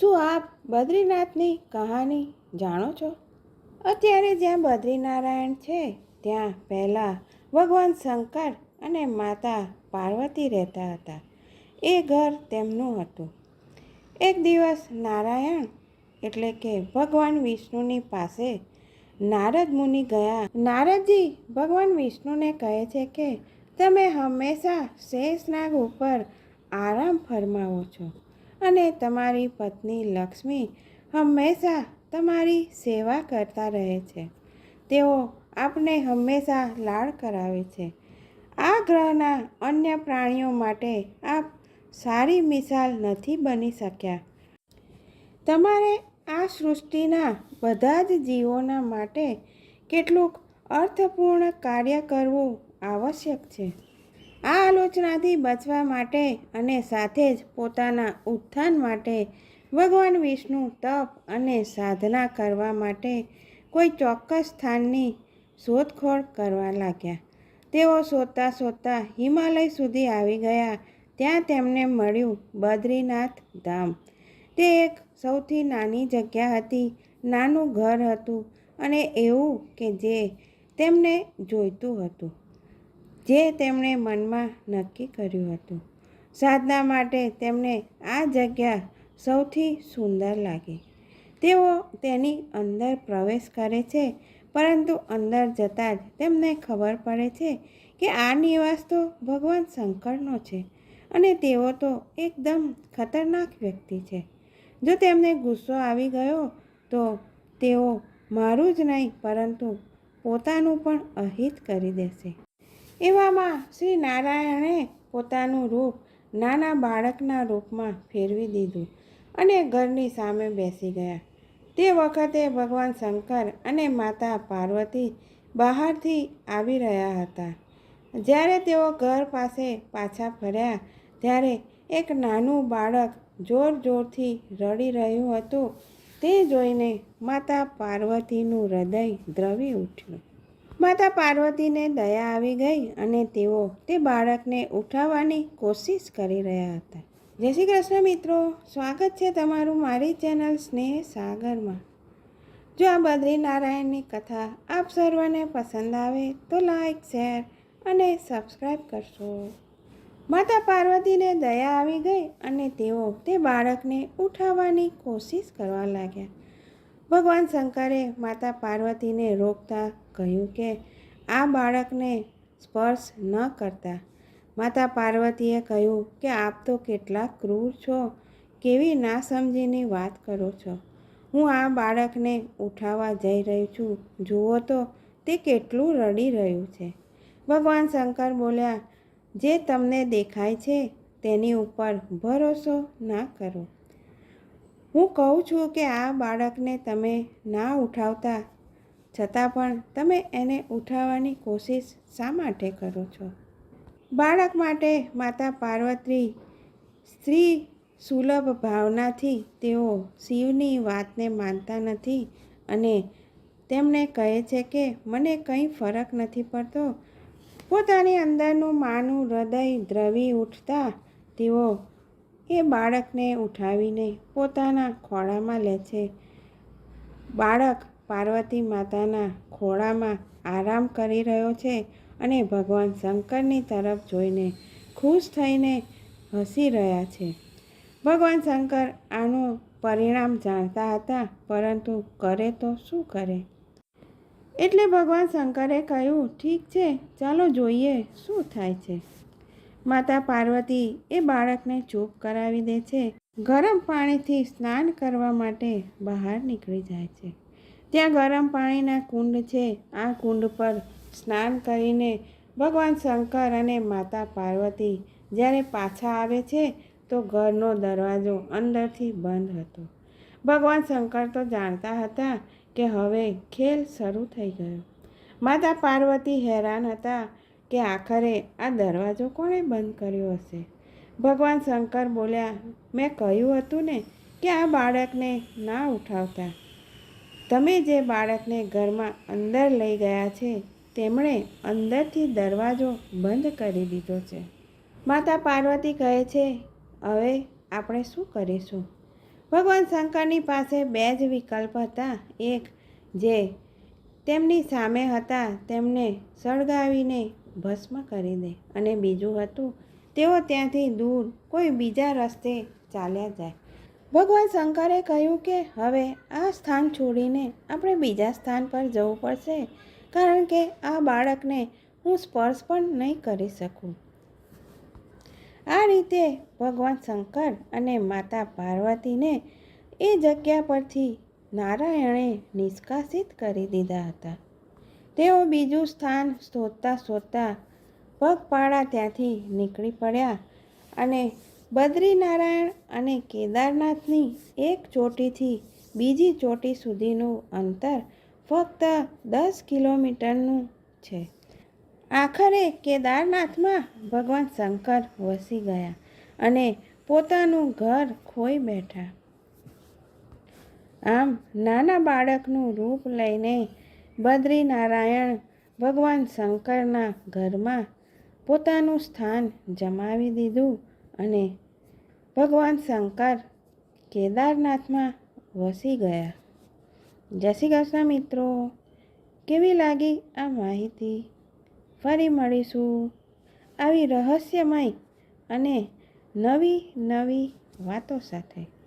શું આપ બદ્રીનાથની કહાની જાણો છો? અત્યારે જ્યાં બદ્રીનારાયણ છે, ત્યાં પહેલાં ભગવાન શંકર અને માતા પાર્વતી રહેતા હતા. એ ઘર તેમનું હતું. એક દિવસ નારાયણ, એટલે કે ભગવાન વિષ્ણુની પાસે નારદ મુનિ ગયા. નારદજી, ભગવાન વિષ્ણુને કહે છે કે, તમે હંમેશા શેષનાગ ઉપર આરામ ફરમાવો છો. અને તમારી પત્ની લક્ષ્મી હંમેશા તમારી સેવા કરતા રહે છે. તેઓ આપણે હંમેશા લાડ કરાવે છે. આ ગ્રહના અન્ય પ્રાણીઓ માટે આપ સારી મિસાલ નથી બની શક્યા. તમારે આ સૃષ્ટિના બધા જ જીવોના માટે કેટલુંક અર્થપૂર્ણ કાર્ય કરવું આવશ્યક છે. આ આલોચનાથી બચવા માટે અને સાથે જ પોતાના ઉત્થાન માટે ભગવાન વિષ્ણુ તપ અને સાધના કરવા માટે કોઈ ચોક્કસ સ્થાનની શોધખોળ કરવા લાગ્યા. તેઓ શોધતા શોધતા હિમાલય સુધી આવી ગયા. ત્યાં તેમને મળ્યું બદ્રીનાથ ધામ. તે એક સૌથી નાની જગ્યા હતી. નાનું ઘર હતું અને એવું કે જે તેમને જોઈતું હતું. જે તેમણે મનમાં નક્કી કર્યું હતું. સાધના માટે તેમને આ જગ્યા સૌથી સુંદર લાગી. તેઓ તેની અંદર પ્રવેશ કરે છે, પરંતુ અંદર જતાં જ તેમને ખબર પડે છે કે આ નિવાસ તો ભગવાન શંકરનો છે અને તેઓ તો એકદમ ખતરનાક વ્યક્તિ છે. જો તેમને ગુસ્સો આવી ગયો, તો તેઓ મારું જ નહીં, પરંતુ પોતાનું પણ અહિત કરી દેશે. એવામાં શ્રી નારાયણે પોતાનું રૂપ નાના બાળકના રૂપમાં ફેરવી દીધું અને ઘરની સામે બેસી ગયા. તે વખતે ભગવાન શંકર અને માતા પાર્વતી બહારથી આવી રહ્યા હતા. જ્યારે તેઓ ઘર પાસે પાછા ફર્યા, ત્યારે એક નાનું બાળક જોર જોરથી રડી રહ્યું હતું. તે જોઈને માતા પાર્વતીનું હૃદય દ્રવી ઉઠ્યું. માતા પાર્વતીને દયા આવી ગઈ અને તેઓ તે બાળકને ઉઠાવવાની કોશિશ કરી રહ્યા હતા. જય શ્રી કૃષ્ણ મિત્રો, સ્વાગત છે તમારું મારી ચેનલ સ્નેહ સાગરમાં. જો આ બદ્રીનારાયણની કથા આપ સર્વને પસંદ આવે તો લાઈક, શેર અને સબસ્ક્રાઈબ કરશો. માતા પાર્વતીને દયા આવી ગઈ અને તેઓ તે બાળકને ઉઠાવવાની કોશિશ કરવા લાગ્યા. ભગવાન શંકરે માતા પાર્વતીને રોકતા કહ્યું કે, આ બાળકને સ્પર્શ ન કરતા. માતા પાર્વતીએ કહ્યું કે, આપ તો કેટલા ક્રૂર છો. કેવી ના સમજીની વાત કરો છો. હું આ બાળકને ઉઠાવવા જઈ રહી છું. જુઓ તો, તે કેટલું રડી રહ્યું છે. ભગવાન શંકર બોલ્યા, જે તમને દેખાય છે, તેની ઉપર ભરોસો ના કરો. હું કહું છું કે, આ બાળકને તમે ના ઉઠાવતા છતાં પણ તમે એને ઉઠાવવાની કોશિશ શા માટે કરો છો? બાળક માટે માતા પાર્વતી સ્ત્રી સુલભ ભાવનાથી તેઓ શિવની વાતને માનતા નથી અને તેમને કહે છે કે, મને કંઈ ફરક નથી પડતો. પોતાની અંદરનું માનું હૃદય દ્રવી ઉઠતા તેઓ એ બાળકને ઉઠાવીને પોતાના ખોળામાં લે છે. બાળક પાર્વતી માતાના ખોળામાં આરામ કરી રહ્યો છે અને ભગવાન શંકરની તરફ જોઈને ખુશ થઈને હસી રહ્યા છે. ભગવાન શંકર આનું પરિણામ જાણતા હતા, પરંતુ કરે તો શું કરે? એટલે ભગવાન શંકરે કહ્યું, ઠીક છે, ચાલો જોઈએ શું થાય છે. માતા પાર્વતી એ બાળકને ચૂપ કરાવી દે છે, ગરમ પાણીથી સ્નાન કરવા માટે બહાર નીકળી જાય છે. ત્યાં ગરમ પાણીના કુંડ છે. આ કુંડ પર સ્નાન કરીને ભગવાન શંકર અને માતા પાર્વતી જ્યારે પાછા આવે છે, તો ઘરનો દરવાજો અંદરથી બંધ હતો. ભગવાન શંકર તો જાણતા હતા કે હવે ખેલ શરૂ થઈ ગયો. માતા પાર્વતી હેરાન હતા કે આખરે આ દરવાજો કોણે બંધ કર્યો હશે? ભગવાન શંકર બોલ્યા, મેં કહ્યું હતું ને કે આ બાળકને ના ઉઠાવતા. તમે જે બાળકને ઘરમાં અંદર લઈ ગયા છે, તેમણે અંદરથી દરવાજો બંધ કરી દીધો છે. માતા પાર્વતી કહે છે, હવે આપણે શું કરીશું? ભગવાન શંકરની પાસે બે જ વિકલ્પ હતા. એક, જે તેમની સામે હતા, તેમને સળગાવીને ભસ્મ કરી દે. અને બીજું હતું, તેઓ ત્યાંથી દૂર કોઈ બીજા રસ્તે ચાલ્યા જાય. ભગવાન શંકરે કહ્યું કે હવે આ સ્થાન છોડીને આપણે બીજા સ્થાન પર જવું પડશે, કારણ કે આ બાળકને હું સ્પર્શ પણ નહીં કરી શકું. આ રીતે ભગવાન શંકર અને માતા પાર્વતીને એ જગ્યા પરથી નારાયણે નિષ્કાસિત કરી દીધા હતા. તેઓ બીજું સ્થાન શોધતા શોધતા પગપાળા ત્યાંથી નીકળી પડ્યા અને બદ્રીનારાયણ અને કેદારનાથની એક ચોટીથી બીજી ચોટી સુધીનું અંતર ફક્ત દસ કિલોમીટરનું છે. આખરે કેદારનાથમાં ભગવાન શંકર વસી ગયા અને પોતાનું ઘર ખોઈ બેઠા. આમ નાના બાળકનું રૂપ લઈને બદ્રીનારાયણ ભગવાન શંકરના ઘરમાં પોતાનું સ્થાન જમાવી દીધું અને ભગવાન શંકર કેદારનાથમાં વસી ગયા. જય શ્રી કૃષ્ણ મિત્રો. કેવી લાગી આ માહિતી? ફરી મળીશું આવી રહસ્યમય અને નવી નવી વાતો સાથે.